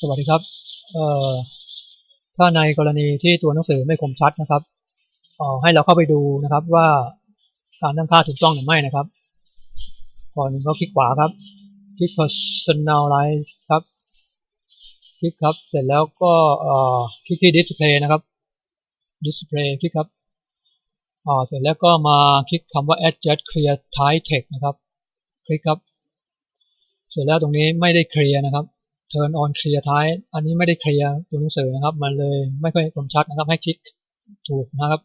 สวัสดีครับ เอ่อ ถ้าในกรณีที่ตัวหนังสือไม่คมชัดนะครับเอ่อให้เราเข้าไปดูนะครับว่าการตั้งค่าถูกต้องหรือไม่นะครับ ก่อนหนึ่งก็คลิกขวาครับ คลิก personalize ครับ คลิกครับ เสร็จแล้วก็เอ่อคลิกที่ display นะครับ display คลิกครับอ่าเสร็จแล้วก็มาคลิกคำว่า adjust clear type text นะครับ คลิกครับ เสร็จแล้วตรงนี้ไม่ได้เคลียร์นะครับ turn on clear type อันนี้ไม่ได้เคลียร์ตัวหนังสือนะครับ มันเลยไม่ค่อยคมชัดนะครับ ให้คลิกถูกนะครับ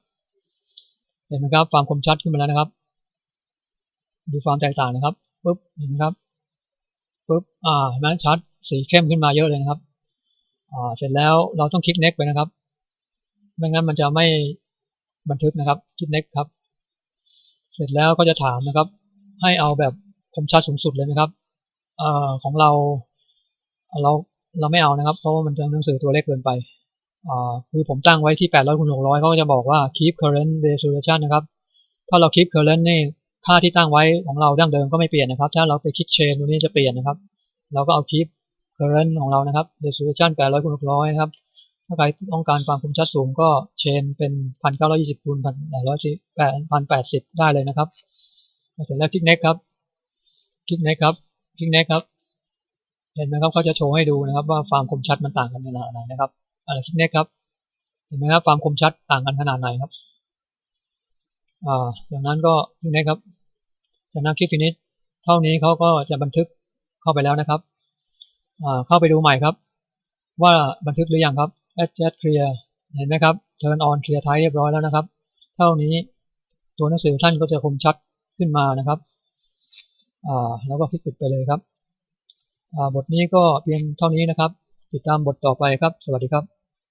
เห็นไหมครับความคมชัดขึ้นมาแล้วนะครับ ดูความแตกต่างนะครับปุ๊บเห็นไหมครับปุ๊บอ่าเห็นไหมชัดสีเข้มขึ้นมาเยอะเลยนะครับ อ่าเสร็จแล้วเราต้องคลิก next ไปนะครับ ไม่งั้นมันจะไม่บันทึกนะครับ คลิก next ครับ เสร็จแล้วก็จะถามนะครับ ให้เอาแบบคมชัดสูงสุดเลยนะครับอ่อของเรา เราเราไม่เอานะครับ เพราะว่ามันจะหนังสือตัวเล็กเกินไปคือผมตั้งไว้ที่ 800คูณ600เขาก็จะบอกว่า keep current resolution นะครับ ถ้าเรา keep current นี่ค่าที่ตั้งไว้ของเราดั้งเดิมก็ไม่เปลี่ยนนะครับ ถ้าเราไปคลิก change ตัวนี้จะเปลี่ยนนะครับ เราก็เอา keep current ของเรานะครับ resolution 800คูณ600นะครับ ถ้าใครต้องการความคมชัดสูงก็ change เป็น 1920คูณ1080ได้เลยนะครับเสร็จแล้วคลิก next ครับ คลิก next ครับ คลิก next ครับ ห็นไหมครับเขาจะโชว์ให้ดูนะครับ ว่าความคมชัดมันต่างกันขนาดไหนนะครับอะไรคลิก next ครับ เห็นไหมครับความคมชัดต่างกันขนาดไหนครับอ่าจากนั้นก็คลิก next ครับจากนั้นคลิก finish เท่านี้เขาก็จะบันทึกเข้าไปแล้วนะครับอ่าเข้าไปดูใหม่ครับ ว่าบันทึกหรือยังครับ adjust clear เห็นไหมครับ turn on clear type เรียบร้อยแล้วนะครับ เท่านี้ตัวหนังสือท่านก็จะคมชัดขึ้นมานะครับอ่าแล้วก็คลิกปิดไปเลยครับ บทนี้ก็เพียงเท่านี้นะครับ ติดตามบทต่อไปครับ สวัสดีครับ